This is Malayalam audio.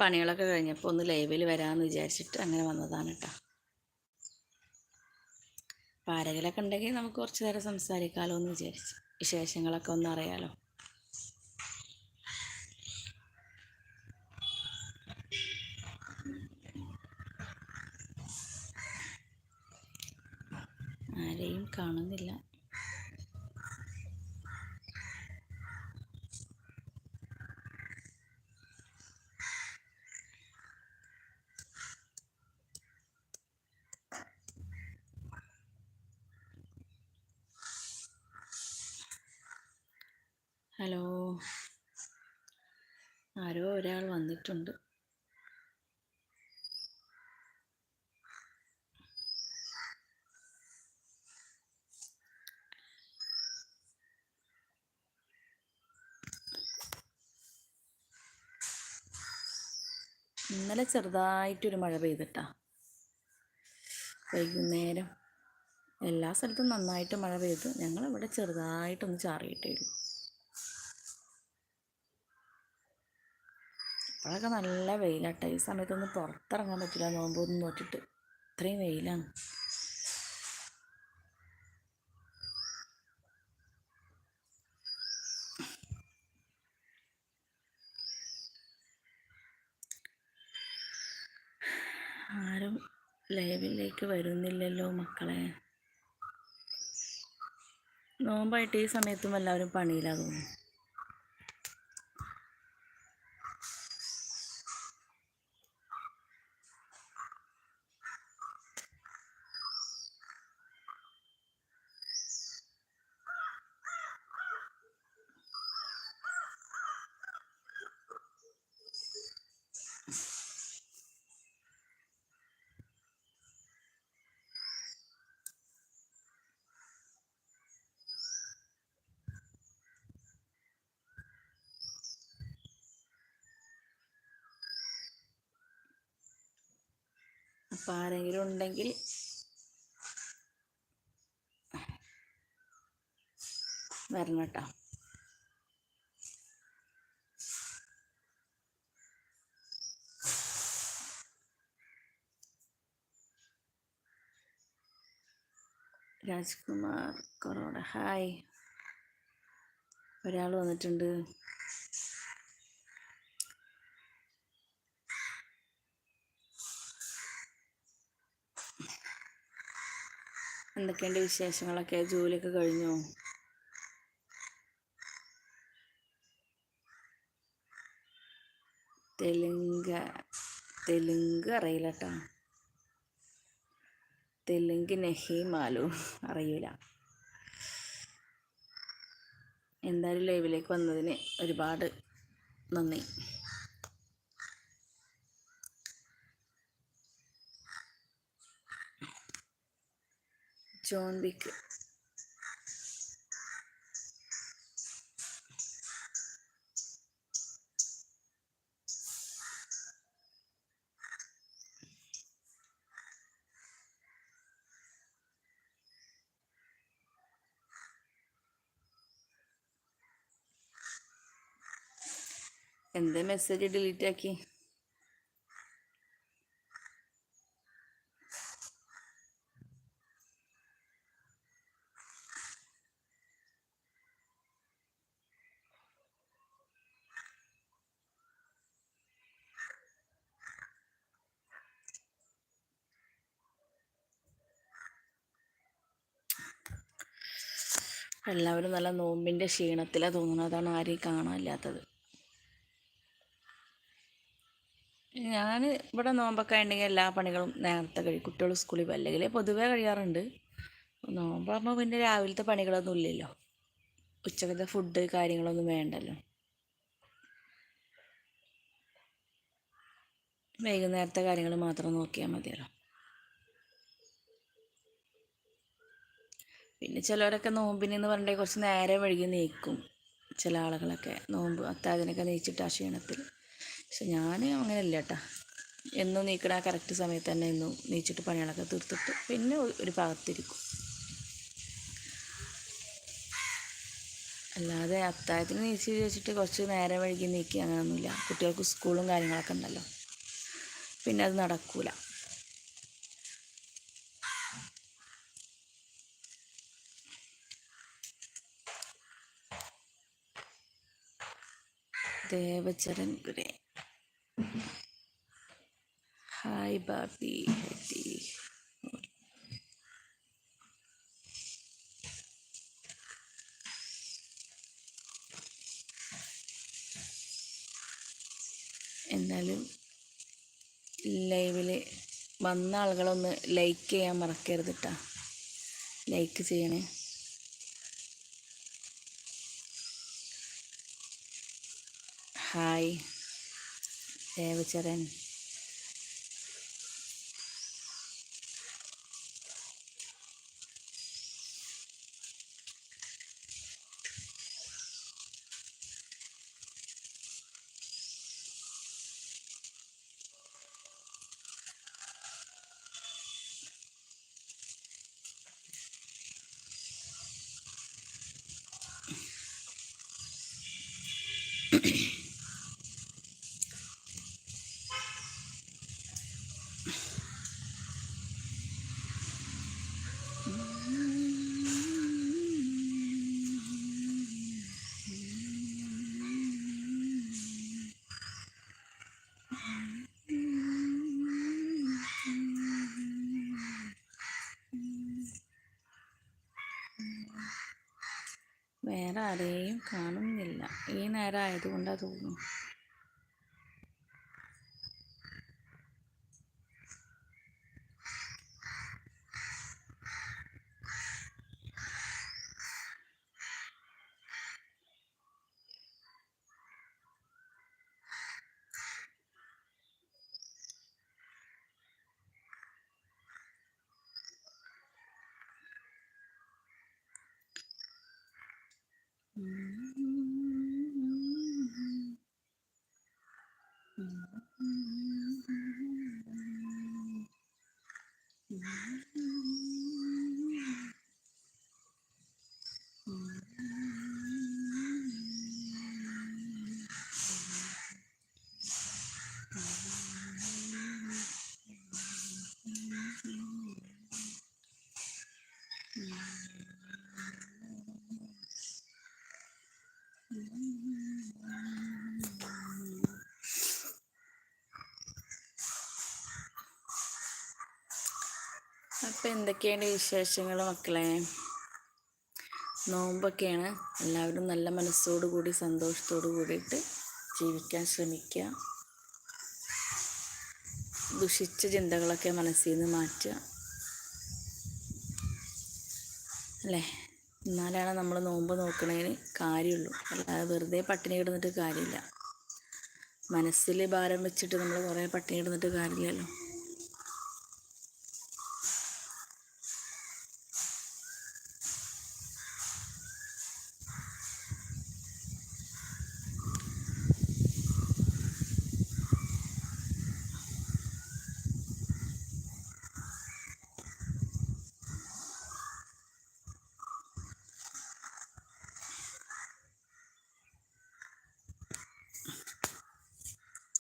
പണികളൊക്കെ കഴിഞ്ഞപ്പോൾ ഒന്ന് ലൈവിൽ വരാമെന്ന് വിചാരിച്ചിട്ട് അങ്ങനെ വന്നതാണ് കേട്ടോ അപ്പോൾ ആരെങ്കിലൊക്കെ ഉണ്ടെങ്കിൽ നമുക്ക് കുറച്ച് നേരം സംസാരിക്കാമല്ലോ എന്ന് വിചാരിച്ചു. വിശേഷങ്ങളൊക്കെ ഒന്ന് അറിയാലോ. ആരെയും കാണുന്നില്ല ഹലോ ആരോ ഒരാൾ വന്നിട്ടുണ്ട്. ഇന്നലെ ചെറുതായിട്ടൊരു മഴ പെയ്തിട്ടാ. വൈകുന്നേരം എല്ലാ സ്ഥലത്തും നന്നായിട്ട് മഴ പെയ്തു. ഞങ്ങളിവിടെ ചെറുതായിട്ടൊന്ന് ചാറിയിട്ടേ ഉള്ളൂ. ഇപ്പോഴൊക്കെ നല്ല വെയിലാട്ടോ. ഈ സമയത്തൊന്നും പുറത്തിറങ്ങാൻ പറ്റില്ല. നോമ്പൊന്നും നോക്കിയിട്ട് ഇത്രയും വെയിലാണ്. ആരും ലൈവിലേക്ക് വരുന്നില്ലല്ലോ മക്കളെ. നോമ്പായിട്ട് ഈ സമയത്തും എല്ലാവരും പണിയിലാണ് തോന്നുന്നു. അപ്പം ആരെങ്കിലും ഉണ്ടെങ്കിൽ വരണം കേട്ടോ. രാജ്കുമാർ കൊറോണ. ഹായ്. ഒരാൾ വന്നിട്ടുണ്ട്. എന്തൊക്കെയുണ്ട് വിശേഷങ്ങളൊക്കെ? ജോലിയൊക്കെ കഴിഞ്ഞോ? തെലുങ്ക് തെലുങ്ക് അറിയില്ല കേട്ടോ തെലുങ്ക് നെഹീമാലു അറിയില്ല. എന്തായാലും ലൈവിലേക്ക് വന്നതിന് ഒരുപാട് നന്ദി. ജോൺ വിക്ക് എന്ത് മെസ്സേജ് ഡിലീറ്റ് ആക്കി എല്ലാവരും നല്ല നോമ്പിന്റെ ക്ഷീണത്തിലാണ് തോന്നുന്നത്. അതാണ് ആരെയും കാണാനില്ലാത്തത്. ഞാൻ ഇവിടെ നോമ്പൊക്കെ ഉണ്ടെങ്കിൽ എല്ലാ പണികളും നേരത്തെ കഴിയും. കുട്ടികൾ സ്കൂളിൽ അല്ലെങ്കിൽ പൊതുവേ കഴിയാറുണ്ട്. നോമ്പാകുമ്പോൾ പിന്നെ രാവിലത്തെ പണികളൊന്നും ഇല്ലല്ലോ. ഉച്ചക്കത്തെ ഫുഡ് കാര്യങ്ങളൊന്നും വേണ്ടല്ലോ. വൈകുന്നേരത്തെ കാര്യങ്ങൾ മാത്രം നോക്കിയാൽ മതിയല്ലോ. പിന്നെ ചിലവരൊക്കെ നോമ്പിനെന്ന് പറഞ്ഞിട്ടുണ്ടെങ്കിൽ കുറച്ച് നേരെ വഴുകി നീക്കും. ചില ആളുകളൊക്കെ നോമ്പ് അത്താഴത്തിനൊക്കെ നീച്ചിട്ട് ആ ക്ഷീണത്തിൽ. പക്ഷെ ഞാൻ അങ്ങനെയല്ല കേട്ടാ എന്നും നീക്കണ കറക്റ്റ് സമയത്ത് തന്നെ എന്നും നീച്ചിട്ട് പണികളൊക്കെ തീർത്തിട്ട് പിന്നെ ഒരു ഭാഗത്തിരിക്കും. അല്ലാതെ അത്താഴത്തിന് നീച്ച് വെച്ചിട്ട് കുറച്ച് നേരെ വഴുകി നീക്കി അങ്ങനെയൊന്നുമില്ല കുട്ടികൾക്ക് സ്കൂളും കാര്യങ്ങളൊക്കെ ഉണ്ടല്ലോ. പിന്നെ അത് നടക്കൂല. ദേവചരൻ ഗുരേ ഹായ് ബാബി ഹെറ്റി എന്നാലും ലൈവിൽ വന്ന ആളുകളൊന്ന് ലൈക്ക് ചെയ്യാൻ മറക്കരുത് കേട്ടോ ലൈക്ക് ചെയ്യണേ. ഹായ്. ദേവചരൻ വേറെ ആരെയും കാണുന്നില്ല. ഈ നേരം ആയതുകൊണ്ടാണ് തോന്നുന്നു Mm. അപ്പം എന്തൊക്കെയാണ് വിശേഷങ്ങൾ മക്കളെ? നോമ്പൊക്കെയാണ്. എല്ലാവരും നല്ല മനസ്സോടു കൂടി സന്തോഷത്തോടു കൂടിയിട്ട് ജീവിക്കാൻ ശ്രമിക്കുക. ദുഷിച്ച ചിന്തകളൊക്കെ മനസ്സിൽ നിന്ന് മാറ്റുക. അല്ലേ? എന്നാലാണ് നമ്മൾ നോമ്പ് നോക്കണതിന് കാര്യമുള്ളൂ അല്ലാതെ വെറുതെ പട്ടിണി കിടന്നിട്ട് കാര്യമില്ല. മനസ്സിൽ ഭാരം വെച്ചിട്ട് നമ്മൾ കുറേ പട്ടിണി കിടന്നിട്ട് കാര്യമില്ലല്ലോ.